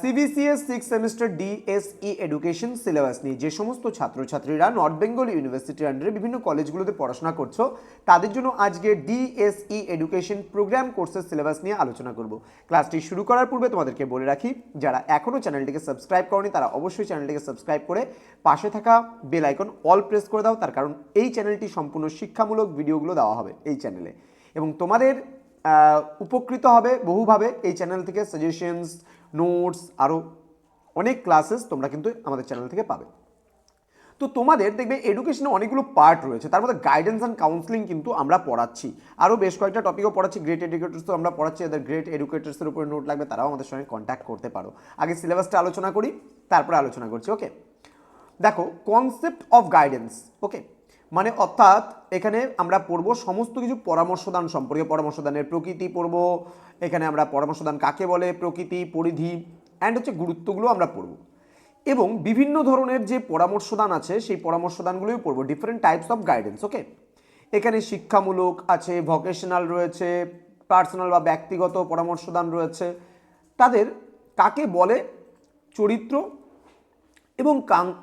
CBCS six semester DSE education syllabus নিয়ে যে সমস্ত ছাত্রছাত্রীরা নর্থ বেঙ্গল ইউনিভার্সিটির আন্ডারে বিভিন্ন কলেজগুলোতে পড়াশোনা করছ, তাদের জন্য আজকে ডিএসই এডুকেশন প্রোগ্রাম কোর্সের সিলেবাস নিয়ে আলোচনা করব। ক্লাসটি শুরু করার পূর্বে তোমাদেরকে বলে রাখি, যারা এখনও চ্যানেলটিকে সাবস্ক্রাইব করনি, তারা অবশ্যই চ্যানেলটিকে সাবস্ক্রাইব করে পাশে থাকা বেল আইকন অল প্রেস করে দাও, তার কারণ এই চ্যানেলটি সম্পূর্ণ শিক্ষামূলক ভিডিওগুলো দেওয়া হবে এই চ্যানেলে। এবং তোমাদের উপকৃত হবে বহুভাবে এই চ্যানেল থেকে সাজেশনস নোটস আরও অনেক ক্লাসেস তোমরা কিন্তু আমাদের চ্যানেল থেকে পাবে। তো তোমাদের দেখবে এডুকেশনে অনেকগুলো পার্ট রয়েছে, তার মধ্যে গাইডেন্স অ্যান্ড কাউন্সিলিং কিন্তু আমরা পড়াচ্ছি। আরও বেশ কয়েকটা টপিকও পড়াচ্ছি গ্রেট এডুকেটার্স তো আমরা পড়াচ্ছি যাদের গ্রেট এডুকেটার্সের উপরে নোট লাগবে, তারাও আমাদের সঙ্গে কন্ট্যাক্ট করতে পারো। আগে সিলেবাসটা আলোচনা করি, তারপরে আলোচনা করছি ওকে দেখো কনসেপ্ট অফ গাইডেন্স ওকে মানে অর্থাৎ এখানে আমরা পড়ব সমস্ত কিছু পরামর্শদান সম্পর্কে। পরামর্শদানের প্রকৃতি পড়ব, এখানে আমরা পরামর্শদান কাকে বলে, প্রকৃতি, পরিধি অ্যান্ড হচ্ছে গুরুত্বগুলো আমরা পড়ব। এবং বিভিন্ন ধরনের যে পরামর্শদান আছে, সেই পরামর্শদানগুলোই পড়ব different types of guidance okay এখানে শিক্ষামূলক আছে ভকেশনাল রয়েছে পার্সোনাল বা ব্যক্তিগত পরামর্শদান রয়েছে। তাদের কাকে বলে, চরিত্র এবং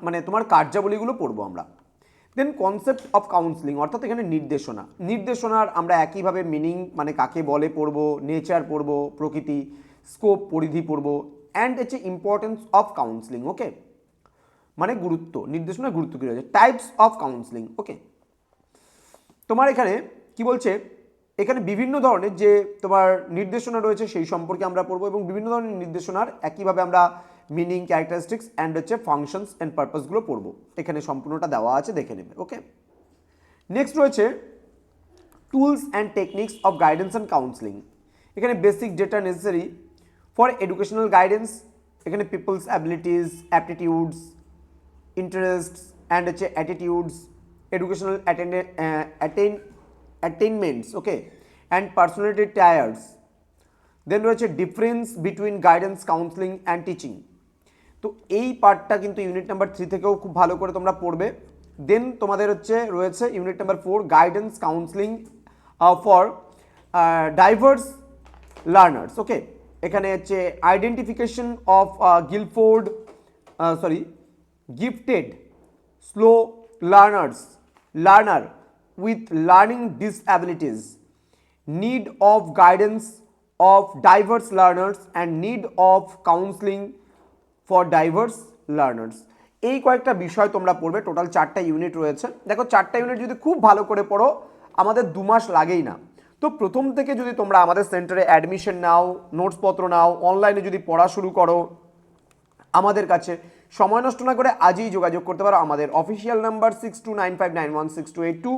মানে তোমার কার্যাবলীগুলো পড়ব আমরা। দেন কনসেপ্ট অফ কাউন্সিলিং অর্থাৎ এখানে নির্দেশনা। নির্দেশনার আমরা একইভাবে মিনিং মানে কাকে বলে পড়ব নেচার পড়ব, প্রকৃতি স্কোপ পরিধি পড়ব অ্যান্ড হচ্ছে ইম্পর্টেন্স অফ কাউন্সিলিং ওকে মানে গুরুত্ব, নির্দেশনার গুরুত্ব কী রয়েছে? টাইপস অফ কাউন্সিলিং ওকে তোমার এখানে কি বলছে? এখানে বিভিন্ন ধরনের যে তোমার নির্দেশনা রয়েছে সেই সম্পর্কে আমরা পড়ব এবং বিভিন্ন ধরনের নির্দেশনার একইভাবে আমরা মিনিং ক্যারেক্টারিস্টিক্স অ্যান্ড হচ্ছে ফাংশনস অ্যান্ড পারপাসগুলো পড়ব। এখানে সম্পূর্ণটা দেওয়া আছে, দেখে নেবে ওকে নেক্সট রয়েছে tools and techniques of guidance and counselling এখানে basic data necessary for educational guidance এখানে peoples abilities aptitudes interests and হচ্ছে attitudes educational attain attainments okay and personality traits then রয়েছে difference between guidance counselling and teaching তো এই পার্টটা কিন্তু unit number three থেকেও খুব ভালো করে তোমরা পড়বে। দেন তোমাদের হচ্ছে রয়েছে unit number four guidance counselling for diverse learners okay এখানে হচ্ছে identification of Guilford sorry gifted slow learners learner with learning disabilities need of guidance of diverse learners and need of counseling for diverse learners এই কয়েকটা বিষয় তোমরা পড়বে total চারটা unit রয়েছে। দেখো, চারটা ইউনিট যদি খুব ভালো করে পড়ো, আমাদের দু মাস লাগেই না। তো প্রথম থেকে যদি তোমরা আমাদের সেন্টারে অ্যাডমিশন নাও নোটসপত্র নাও অনলাইনে যদি পড়া শুরু করো, আমাদের কাছে সময় নষ্ট না করে আজই যোগাযোগ করতে পারো। আমাদের official number six two nine five nine one six two eight two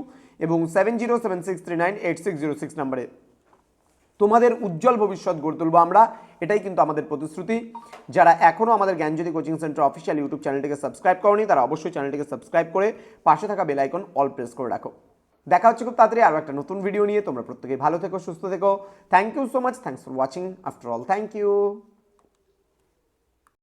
এবং seven zero seven six three nine eight six zero six নাম্বারে তোমাদের উজ্জ্বল ভবিষ্যৎ গড়ে তুলবো আমরা। এটাই কিন্তু আমাদের প্রতিশ্রুতি। যারা এখনও আমাদের Gyanjyoti coaching centre official YouTube চ্যানেলটিকে সাবস্ক্রাইব করনি, তারা অবশ্যই চ্যানেলটিকে সাবস্ক্রাইব করে পাশে থাকা বেলাইকন অল প্রেস করে রাখো। দেখা হচ্ছে খুব তাড়াতাড়ি আরও একটা নতুন ভিডিও নিয়ে। তোমরা প্রত্যেকেই ভালো থেকো, সুস্থ থেকো। Thank you so much thanks for watching after all thank you